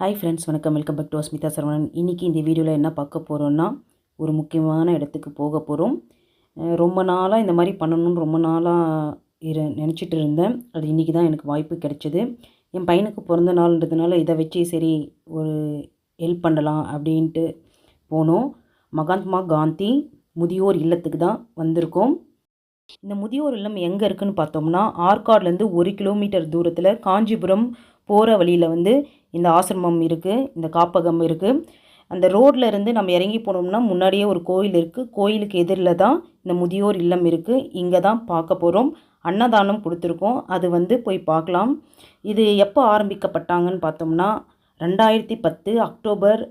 Hi friends வணக்கம். Welcome back to Asmitha Saravanan இன்றைக்கி இந்த வீடியோவில் என்ன பார்க்க போகிறோன்னா ஒரு முக்கியமான இடத்துக்கு போக போகிறோம் ரொம்ப நாளாக இந்த மாதிரி பண்ணணும்னு ரொம்ப நாளாக இரு நினச்சிட்டு இருந்தேன். அது இன்றைக்கி தான் எனக்கு வாய்ப்பு கிடைச்சிது. என் பையனுக்கு பிறந்த நாள்ன்றதுனால இதை வச்சு சரி ஒரு ஹெல்ப் பண்ணலாம் அப்படின்ட்டு போனோம். மகாத்மா காந்தி முதியோர் இல்லத்துக்கு தான் வந்திருக்கோம். இந்த முதியோர் இல்லம் எங்கே இருக்குதுன்னு பார்த்தோம்னா ஆற்காட்லேருந்து ஒரு கிலோமீட்டர் தூரத்தில் காஞ்சிபுரம் போகிற வழியில் வந்து இந்த ஆசிரமம் இருக்குது இந்த காப்பகம் இருக்குது அந்த ரோட்டில் இருந்து நம்ம இறங்கி போனோம்னா முன்னாடியே ஒரு கோயில் இருக்குது கோயிலுக்கு எதிரில் தான் இந்த முதியோர் இல்லம் இருக்குது இங்கே தான் பார்க்க போகிறோம் அன்னதானம் கொடுத்துருக்கோம். அது வந்து போய் பார்க்கலாம். இது எப்போ ஆரம்பிக்கப்பட்டாங்கன்னு பார்த்தோம்னா ரெண்டாயிரத்தி பத்து அக்டோபர்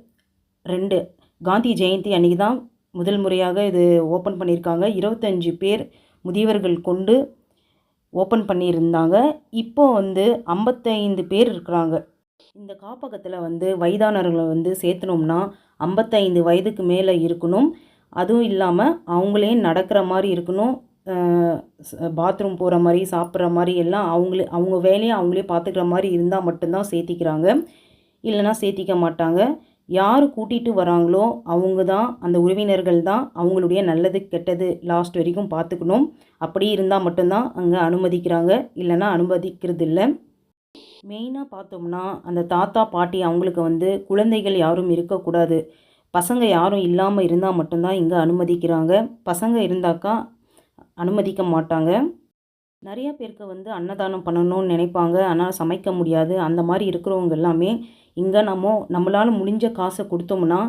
ரெண்டு. காந்தி ஜெயந்தி அன்றைக்கி தான் முதல் முறையாக இது ஓப்பன் பண்ணியிருக்காங்க. இருபத்தஞ்சி பேர் முதியவர்கள் கொண்டு ஓப்பன் பண்ணியிருந்தாங்க. இப்போ வந்து ஐம்பத்தைந்து பேர் இருக்கிறாங்க. இந்த காப்பகத்தில் வந்து வயதானவர்களை வந்து சேர்த்துனோம்னா ஐம்பத்தைந்து வயதுக்கு மேலே இருக்கணும். அதுவும் இல்லாமல் அவங்களே நடக்கிற மாதிரி இருக்கணும். பாத்ரூம் போகிற மாதிரி சாப்பிட்ற மாதிரி எல்லாம் அவங்களே அவங்க வேலையை அவங்களே பார்த்துக்கிற மாதிரி இருந்தால் மட்டும்தான் சேர்த்திக்கிறாங்க. இல்லைன்னா சேர்த்திக்க மாட்டாங்க. யார் கூட்டிகிட்டு வராங்களோ அவங்க தான் அந்த உறவினர்கள் தான் அவங்களுடைய நல்லது கெட்டது லாஸ்ட் வரைக்கும் பார்த்துக்கணும் அப்படி இருந்தால் மட்டும்தான் அங்கே அனுமதிக்கிறாங்க. இல்லைன்னா அனுமதிக்கிறது இல்லை மெயினாக பார்த்தோம்னா அந்த தாத்தா பாட்டி அவங்களுக்கு வந்து குழந்தைகள் யாரும் இருக்கக்கூடாது. பசங்க யாரும் இல்லாமல் இருந்தால் மட்டும்தான் இங்கே அனுமதிக்கிறாங்க. பசங்க இருந்தாக்கா அனுமதிக்க மாட்டாங்க. நிறைய பேருக்கு வந்து அன்னதானம் பண்ணணும்னு நினைப்பாங்க. ஆனால் சமைக்க முடியாது. அந்த மாதிரி இருக்கிறவங்க எல்லாமே இங்கே நம்ம நம்மளால் முடிஞ்ச காசை கொடுத்தோம்னா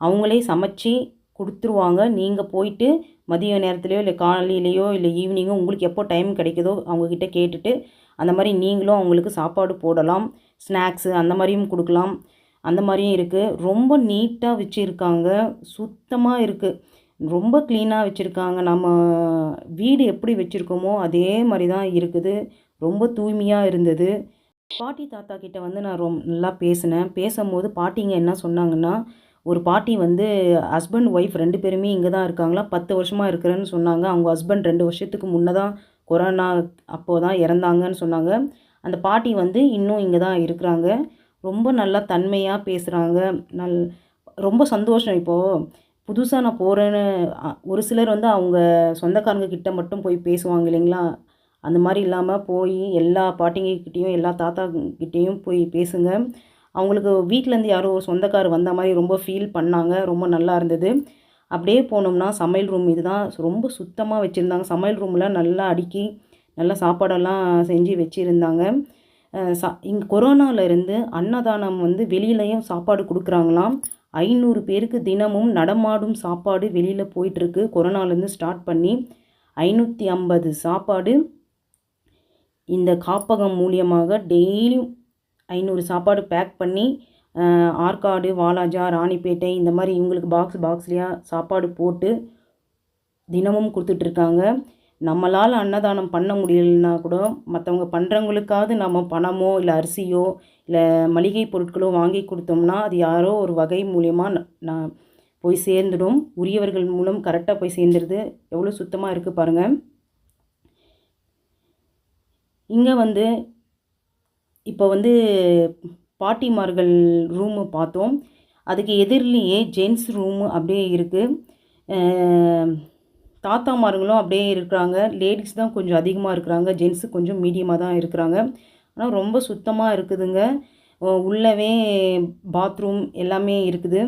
அவங்களே சமைச்சு கொடுத்துருவாங்க. நீங்கள் போயிட்டு மதிய நேரத்துலையோ இல்லை காலையிலையோ இல்லை ஈவினிங்கோ உங்களுக்கு எப்போ டைம் கிடைக்குதோ அவங்கக்கிட்ட கேட்டுட்டு அந்த மாதிரி நீங்களும் அவங்களுக்கு சாப்பாடு போடலாம். ஸ்நாக்ஸு அந்த மாதிரியும் கொடுக்கலாம். அந்த மாதிரியும் இருக்குது ரொம்ப நீட்டாக வச்சுருக்காங்க. சுத்தமாக இருக்குது ரொம்ப க்ளீனாக வச்சுருக்காங்க. நம்ம வீடு எப்படி வச்சுருக்கோமோ அதே மாதிரி தான் இருக்குது. ரொம்ப தூய்மையாக இருந்தது. பாட்டி தாத்தா கிட்ட வந்து நான் ரொம்ப நல்லா பேசினேன். பேசும்போது பாட்டிங்க என்ன சொன்னாங்கன்னா ஒரு பாட்டி வந்து ஹஸ்பண்ட் ஒய்ஃப் ரெண்டு பேருமே இங்கே தான் இருக்காங்களா? பத்து வருஷமாக இருக்கிறேன்னு சொன்னாங்க. அவங்க ஹஸ்பண்ட் ரெண்டு வருஷத்துக்கு முன்னே தான் கொரோனா அப்போ தான் இறந்தாங்கன்னு சொன்னாங்க. அந்த பாட்டி வந்து இன்னும் இங்கே தான் இருக்கிறாங்க. ரொம்ப நல்லா தன்மையாக பேசுகிறாங்க நல் ரொம்ப சந்தோஷம் இப்போது புதுசாக நான் போகிறேன்னு ஒரு சிலர் வந்து அவங்க சொந்தக்காரங்க கிட்ட மட்டும் போய் பேசுவாங்க இல்லைங்களா? அந்த மாதிரி இல்லாமல் போய் எல்லா பாட்டிங்கக்கிட்டேயும் எல்லா தாத்தா கிட்டேயும் போய் பேசுங்க. அவங்களுக்கு வீட்டிலேருந்து யாரோ சொந்தக்கார் வந்த மாதிரி ரொம்ப ஃபீல் பண்ணாங்க ரொம்ப நல்லா இருந்தது. அப்படியே போனோம்னா சமையல் ரூம் இதுதான். ரொம்ப சுத்தமாக வச்சுருந்தாங்க. சமையல் ரூமில் நல்லா அடுக்கி நல்லா சாப்பாடெல்லாம் செஞ்சு வச்சுருந்தாங்க. சா இங்கே கொரோனாவிலேருந்து அன்னதானம் வந்து வெளியிலையும் சாப்பாடு கொடுக்குறாங்களாம். ஐநூறு பேருக்கு தினமும் நடமாடும் சாப்பாடு வெளியில் போயிட்டுருக்கு. கொரோனாலேருந்து ஸ்டார்ட் பண்ணி ஐநூற்றி ஐம்பது சாப்பாடு இந்த காப்பகம் மூலியமாக டெய்லியும் ஐநூறு சாப்பாடு பேக் பண்ணி ஆற்காடு வாலாஜா ராணிப்பேட்டை இந்த மாதிரி இவங்களுக்கு பாக்ஸ் பாக்ஸ்லையாக சாப்பாடு போட்டு தினமும் கொடுத்துட்ருக்காங்க நம்மளால் அன்னதானம் பண்ண முடியலன்னா கூட மற்றவங்க பண்ணுறவங்களுக்காவது நம்ம பணமோ இல்லை அரிசியோ இல்லை மளிகை பொருட்களோ வாங்கி கொடுத்தோம்னா அது யாரோ ஒரு வகை மூலயமா நான் போய் சேர்ந்துடும். உரியவர்கள் மூலம் கரெக்டாக போய் சேர்ந்துருது. எவ்வளோ சுத்தமாக இருக்குது பாருங்கள் இங்கே வந்து இப்போ வந்து பாட்டிமார்கள் ரூமு பார்த்தோம். அதுக்கு எதிரிலேயே ஜென்ஸ் ரூமு அப்படியே இருக்குது தாத்தாமார்களும் அப்படியே இருக்கிறாங்க. லேடிஸ் தான் கொஞ்சம் அதிகமாக இருக்கிறாங்க. ஜென்ஸு கொஞ்சம் மீடியமாக தான் இருக்கிறாங்க. ஆனால் ரொம்ப சுத்தமாக இருக்குதுங்க. உள்ளவே பாத்ரூம் எல்லாமே இருக்குது.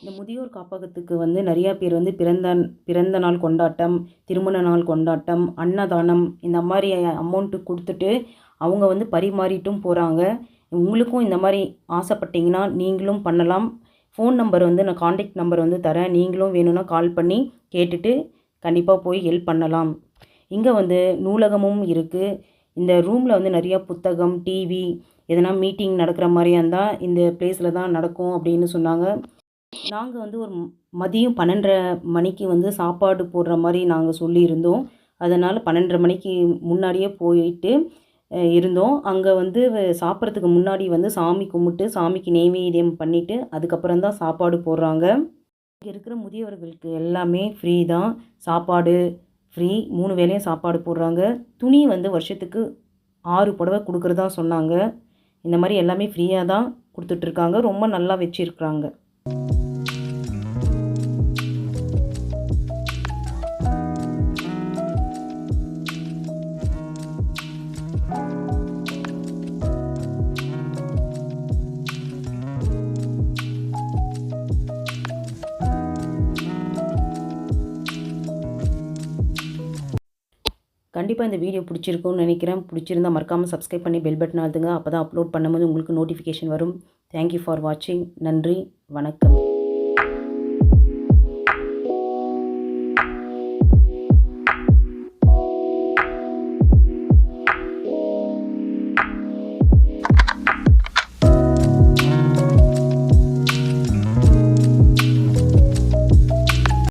இந்த முதியோர் காப்பகத்துக்கு வந்து நிறையா பேர் வந்து பிறந்த பிறந்த நாள் கொண்டாட்டம் திருமண நாள் கொண்டாட்டம் அன்னதானம் இந்த மாதிரி அமௌண்ட்டு கொடுத்துட்டு அவங்க வந்து பரிமாறிட்டும் போகிறாங்க உங்களுக்கும் இந்த மாதிரி ஆசைப்பட்டீங்கன்னா நீங்களும் பண்ணலாம். ஃபோன் நம்பர் வந்து நான் காண்டாக்ட் நம்பர் வந்து தரேன். நீங்களும் வேணும்னா கால் பண்ணி கேட்டுட்டு கண்டிப்பாக போய் ஹெல்ப் பண்ணலாம். இங்கே வந்து நூலகமும் இருக்குது இந்த ரூமில் வந்து நிறையா புத்தகம் டிவி எதனா மீட்டிங் நடக்கிற மாதிரியா இருந்தால் இந்த பிளேஸில் தான் நடக்கும் அப்படின்னு சொன்னாங்க. நாங்கள் வந்து ஒரு மதியம் பன்னெண்டரை மணிக்கு வந்து சாப்பாடு போடுற மாதிரி நாங்கள் சொல்லியிருந்தோம். அதனால் பன்னெண்டரை மணிக்கு முன்னாடியே போயிட்டு இருந்தோம். அங்கே வந்து சாப்பிட்றதுக்கு முன்னாடி வந்து சாமி கும்பிட்டு சாமிக்கு நெய்வேதியம் பண்ணிவிட்டு அதுக்கப்புறம் தான் சாப்பாடு போடுறாங்க. இங்கே இருக்கிற முதியவர்களுக்கு எல்லாமே ஃப்ரீ தான். சாப்பாடு ஃப்ரீ மூணு வேளையும் சாப்பாடு போடுறாங்க. துணி வந்து வருஷத்துக்கு ஆறு புடவை கொடுக்குறதா சொன்னாங்க. இந்த மாதிரி எல்லாமே ஃப்ரீயாக தான் கொடுத்துட்ருக்காங்க ரொம்ப நல்லா வச்சுருக்குறாங்க. கண்டிப்பாக இந்த வீடியோ பிடிச்சிருக்கும்னு நினைக்கிறேன். பிடிச்சிருந்தா மறக்காமல் சப்ஸ்கிரைப் பண்ணி பெல் பட்டன் அழுத்துங்க. அப்போ தான் அப்லோட் பண்ணும்போது உங்களுக்கு நோட்டிஃபிகேஷன் வரும். தேங்க்யூ ஃபார் வாட்சிங் நன்றி. வணக்கம்.